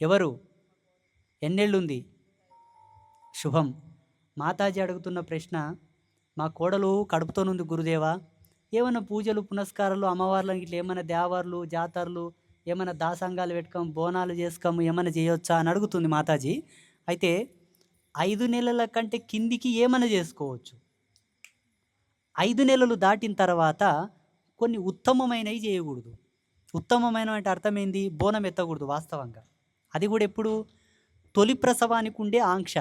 ఎవరు? ఎన్నేళ్ళుంది? శుభం. మాతాజీ అడుగుతున్న ప్రశ్న మా కోడలు కడుపుతోనుంది గురుదేవా? ఏమైనా పూజలు పునస్కారాలు అమ్మవార్లను ఇట్లా ఏమైనా దేవార్లు జాతరలు ఏమైనా దాసంగాలు పెట్టుకోము బోనాలు చేసుకోము ఏమైనా చేయొచ్చా అని అడుగుతుంది మాతాజీ. అయితే ఐదు నెలల కంటే కిందికి ఏమైనా చేసుకోవచ్చు? ఐదు నెలలు దాటిన తర్వాత కొన్ని ఉత్తమమైనవి చేయకూడదు. ఉత్తమమైన అంటే అర్థమైంది బోనం ఎత్తకూడదు వాస్తవంగా. అది కూడా ఎప్పుడు? తొలి ప్రసవానికి ఉండే ఆంక్ష.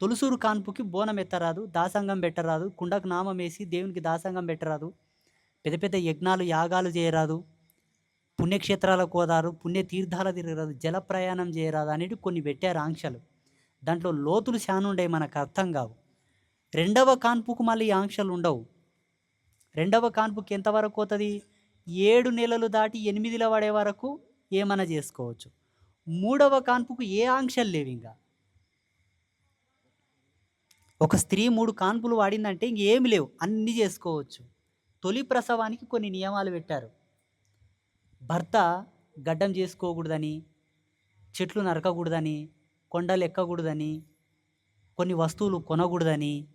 తొలుసూరు కాన్పుకి బోనం ఎత్తరాదు దాసంగం పెట్టరాదు కుండకు నామం వేసి దేవునికి దాసంగం పెట్టరాదు పెద్ద పెద్ద యజ్ఞాలు యాగాలు చేయరాదు పుణ్యక్షేత్రాలకు పోదారు పుణ్య తీర్థాలు తిరగరాదు జల ప్రయాణం చేయరాదు అనేవి కొన్ని పెట్టారు ఆంక్షలు. దాంట్లో లోతులు శానుండే మనకు అర్థం కావు. రెండవ కాన్పుకు మళ్ళీ ఈ ఆంక్షలు ఉండవు. రెండవ కాన్పుకి ఎంతవరకు అవుతుంది ఏడు నెలలు దాటి ఎనిమిదిల పడే వరకు ఏమైనా చేసుకోవచ్చు. మూడవ కాన్పుకు ఏ ఆంక్షలు లేవు ఇంకా. ఒక స్త్రీ మూడు కాన్పులు వాడిందంటే ఇంకేమి లేవు. అన్నీ చేసుకోవచ్చు. తొలి ప్రసవానికి కొన్ని నియమాలు పెట్టారు. భర్త గడ్డం చేసుకోకూడదని చెట్లు నరకకూడదని కొండలు ఎక్కకూడదని కొన్ని వస్తువులు కొనకూడదని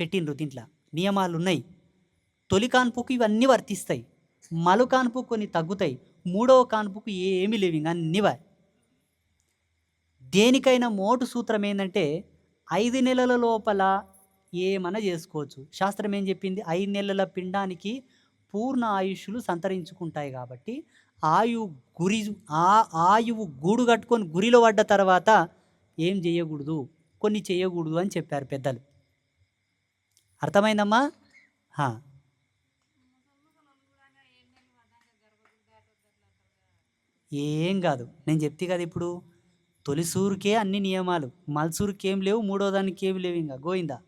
పెట్టిండ్రు దీంట్లో. నియమాలు ఉన్నాయి తొలి కాన్పుకు ఇవన్నీ వర్తిస్తాయి. మలు కాన్పు కొన్ని తగ్గుతాయి. మూడవ కాన్పుకు ఏమీ లేవు ఇంకా అన్నివా దేనికైనా మోటు సూత్రం ఏంటంటే ఐదు నెలల లోపల ఏమన్నా చేసుకోవచ్చు. శాస్త్రం ఏం చెప్పింది? ఐదు నెలల పిండానికి పూర్ణ ఆయుష్లు సంతరించుకుంటాయి కాబట్టి ఆయు గురి ఆ ఆయువు గూడు కట్టుకొని గురిలో పడ్డ తర్వాత ఏం చేయకూడదు కొన్ని చేయకూడదు అని చెప్పారు పెద్దలు. అర్థమైందమ్మా? ఏం కాదు. నేను చెప్తే కదా ఇప్పుడు తొలిసూరుకే అన్ని నియమాలు. మల్సూరుకి ఏం లేవు మూడో దానికి ఏమి లేవు ఇంకా. గోయిందా